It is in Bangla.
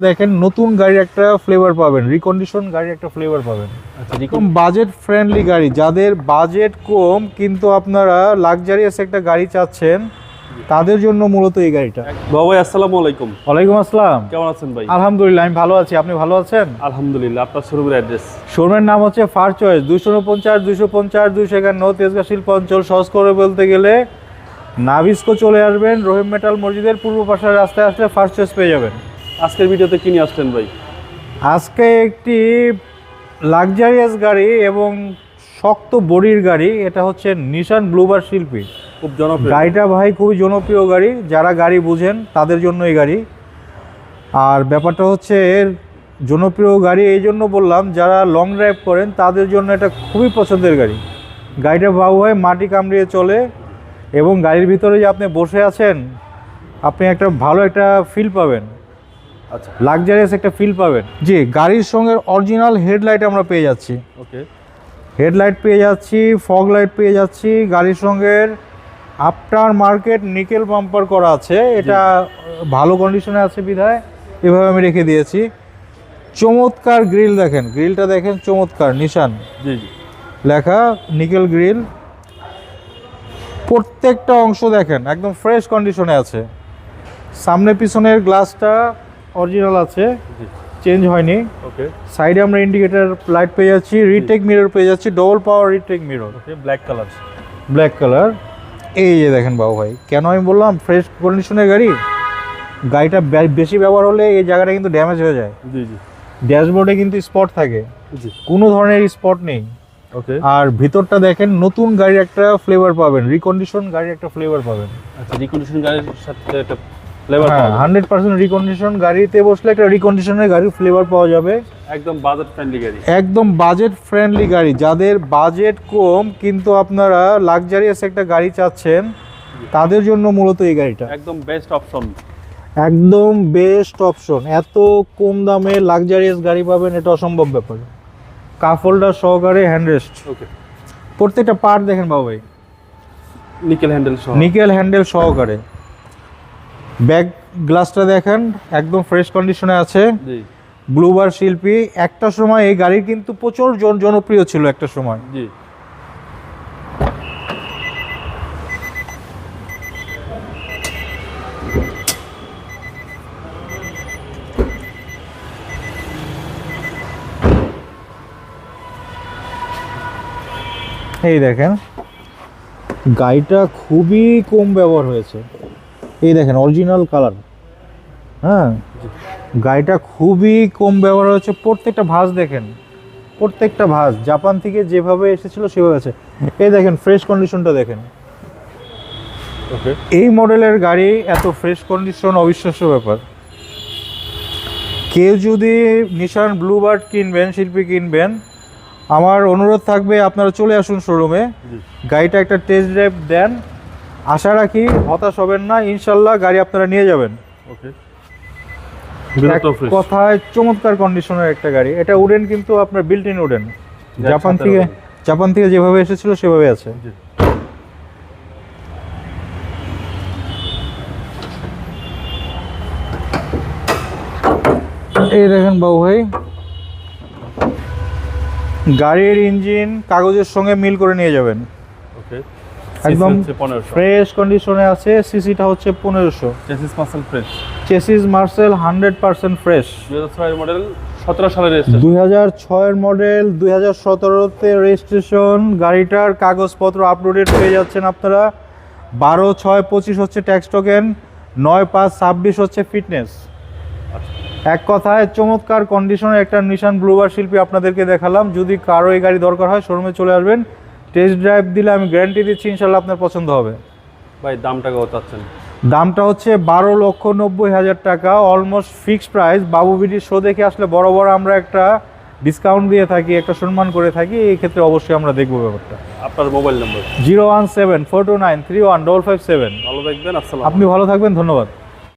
দেখেন নতুন গাড়ির একটা ফ্লেভার পাবেন রিকন্ডিশন গাড়ির একটা ফ্লেভার পাবেন। আচ্ছা এরকম বাজেট ফ্রেন্ডলি গাড়ি যাদের বাজেট কম কিন্তু আপনারা লাক্সারিয়াস একটা গাড়ি চাচ্ছেন তাদের জন্য মূলত এই গাড়িটা। বাবা ভাই আসসালামু আলাইকুম। ওয়ালাইকুম আসসালাম। কেমন আছেন ভাই? আলহামদুলিল্লাহ আমি ভালো আছি। আপনি ভালো আছেন? আলহামদুলিল্লাহ আপনার শোরুমের অ্যাড্রেস শোরুমের নাম হচ্ছে ফার চয়েস দুশো উনপঞ্চাশ দুশো পঞ্চাশ দুশো একান্ন তেজগা শিল্প অঞ্চল সহজ করে বলতে গেলে নাভিস্কো চলে আসবেন রহিম মেটাল মসজিদের পূর্ব পাশের রাস্তায় আসলে ফার্স্ট চয়েস পেয়ে যাবেন। আজকের ভিডিওতে কি নিয়ে আসলেন ভাই? আজকে একটি লাক্সারিয়াস গাড়ি এবং শক্ত বডির গাড়ি এটা হচ্ছে নিশান ব্লুবার শিল্পী। খুব জনপ্রিয়। গাড়িটা ভাই খুবই জনপ্রিয় গাড়ি যারা গাড়ি বুঝেন তাদের জন্য এই গাড়ি। আর ব্যাপারটা হচ্ছে এর জনপ্রিয় গাড়ি এই জন্য বললাম যারা লং ড্রাইভ করেন তাদের জন্য এটা খুবই পছন্দের গাড়ি। গাড়িটা বাবু হয় মাটি কামড়িয়ে চলে এবং গাড়ির ভিতরে যে আপনি বসে আছেন আপনি একটা ভালো একটা ফিল পাবেন। আচ্ছা। লাক্সারিয়াস একটা ফিল পাবেন। জি গাড়ির সঙ্গে অরিজিনাল হেডলাইট আমরা পেয়ে যাচ্ছি। ওকে। হেডলাইট পেয়ে যাচ্ছি ফগ লাইট পেয়ে যাচ্ছি গাড়ির সঙ্গে আফটার মার্কেট নিকেল বাম্পার করা আছে। এটা ভালো কন্ডিশনে আছে বিধায়। এভাবে আমি রেখে দিয়েছি। চমৎকার গ্রিল দেখেন। গ্রিলটা দেখেন চমৎকার নিশান। জি জি। লেখা নিকেল গ্রিল প্রত্যেকটা অংশ দেখেন একদম ফ্রেশ কন্ডিশনে আছে। সামনে পিছনের গ্লাসটা অরিজিনাল আছে। চেঞ্জ হয়নি। ওকে সাইডে আমরা ইন্ডিকেটর লাইট পেয়ে যাচ্ছি রিটেক মিরর পেয়ে যাচ্ছি double power retract mirror okay black colour black colour এই যে দেখেন বাবু ভাই কেন আমি বললাম ফ্রেশ কন্ডিশনের গাড়ি? গাড়িটা বেশি ব্যবহার হলে এই জায়গাটা কিন্তু ড্যামেজ হয়ে যায়। জি জি। ড্যাশবোর্ডে কিন্তু স্পট থাকে। কোনো ধরনের স্পট নেই। ওকে আর ভিতরটা দেখেন নতুন গাড়ির একটা ফ্লেভার পাবেন রিকন্ডিশন গাড়ির একটা ফ্লেভার পাবেন। আচ্ছা রিকন্ডিশন গাড়ির সাথে একটা হান্ড্রেড পার্সেন্ট রিকন্ডিশন গাড়িতে বসলে একটা রিকন্ডিশনের গাড়ির ফ্লেভার পাওয়া যাবে। একদম বাজেট ফ্রেন্ডলি গাড়ি। একদম বাজেট ফ্রেন্ডলি গাড়ি। যাদের বাজেট কম কিন্তু আপনারা লাক্সারিয়াস একটা গাড়ি চাচ্ছেন তাদের জন্য মূলত এই গাড়িটা। একদম বেস্ট অপশন একদম বেস্ট অপশন এত কম দামে লাক্সারিয়াস গাড়ি পাবেন এটা অসম্ভব ব্যাপার। হোল্ডার সহকারে হ্যান্ডরেস্ট ওকে প্রত্যেকটা পার্ট দেখেন বাবু ভাই। নিকেল হ্যান্ডেল সহ। নিকেল হ্যান্ডেল সহকারে। ব্যাক গ্লাসটা দেখেন একদম ফ্রেশ কন্ডিশনে আছে। ব্লুবার শিল্পী। একটা সময় এই গাড়ি কিন্তু প্রচুর জন জনপ্রিয় ছিল একটা সময়। জি। এই দেখেন গাড়িটা খুবই কম ব্যবহার হয়েছে। এই দেখেন অরিজিনাল কালার হ্যাঁ? গাড়িটা খুবই কম ব্যবহার হয়েছে। প্রত্যেকটা ভাঁজ দেখেন প্রত্যেকটা ভাঁজ। জাপান থেকে যেভাবে এসেছিল সেভাবে আছে। এই দেখেন ফ্রেশ কন্ডিশনটা দেখেন। ওকে এই মডেলের গাড়ি এত ফ্রেশ কন্ডিশন অবিশ্বাস্য ব্যাপার। কেউ যদি নিশান ব্লুবার্ড কিনবেন শিল্পী কিনবেন আমার অনুরোধ থাকবে আপনারা চলে আসুন শোরুমে গাড়িটা একটা টেস্ট ড্রাইভ দেন। আশা রাখি হতাশ হবেন না ইনশাল্লাহ গাড়ি আপনারা নিয়ে যাবেন। ওকে। কথায় চমৎকার কন্ডিশনের একটা গাড়ি। এটা উডেন কিন্তু আপনার বিল্ট ইন উডেন জাপান থেকে জাপান থেকে যেভাবে এসেছিল সেভাবে আছে। এই দেখেন বাবু ভাই। গাড়ির ইঞ্জিন কাগজের সঙ্গে মিল করে নিয়ে যাবেন। ওকে। একদম ফ্রেশ কন্ডিশনে আছে সিসিটা হচ্ছে পনেরোশো। চেসিস মাসেল ফ্রেশ চেসিস মার্সেল হান্ড্রেড পার্সেন্ট ফ্রেশ দুই মডেল সতেরো সালের দুই হাজার ছয়ের মডেল দুই হাজার সতেরোতে রেজিস্ট্রেশন গাড়িটার কাগজপত্র আপলোডেড পেয়ে যাচ্ছেন আপনারা। বারো ছয় পঁচিশ হচ্ছে ট্যাক্স টোকেন নয় পাঁচ ছাব্বিশ হচ্ছে ফিটনেস এক কথায় চমৎকার কন্ডিশনের একটা নিশান ব্লুবার শিল্পী আপনাদেরকে দেখালাম। যদি কারও এই গাড়ি দরকার হয় শোরুমে চলে আসবেন। টেস্ট ড্রাইভ দিলে আমি গ্যারান্টি দিচ্ছি ইনশাল্লাহ আপনার পছন্দ হবে। ভাই দামটা কত চাচ্ছেন? দামটা হচ্ছে বারো লক্ষ নব্বই হাজার টাকা অলমোস্ট ফিক্সড প্রাইস বাবু বিডির শো দেখে আসলে বড় বড় আমরা একটা ডিসকাউন্ট দিয়ে থাকি একটা সম্মান করে থাকি এই ক্ষেত্রে অবশ্যই আমরা দেখব ব্যাপারটা। আপনার mobile number zero one seven four two nine three one double five seven. ভালো দেখবেন আসসালাম আপনি ভালো থাকবেন ধন্যবাদ।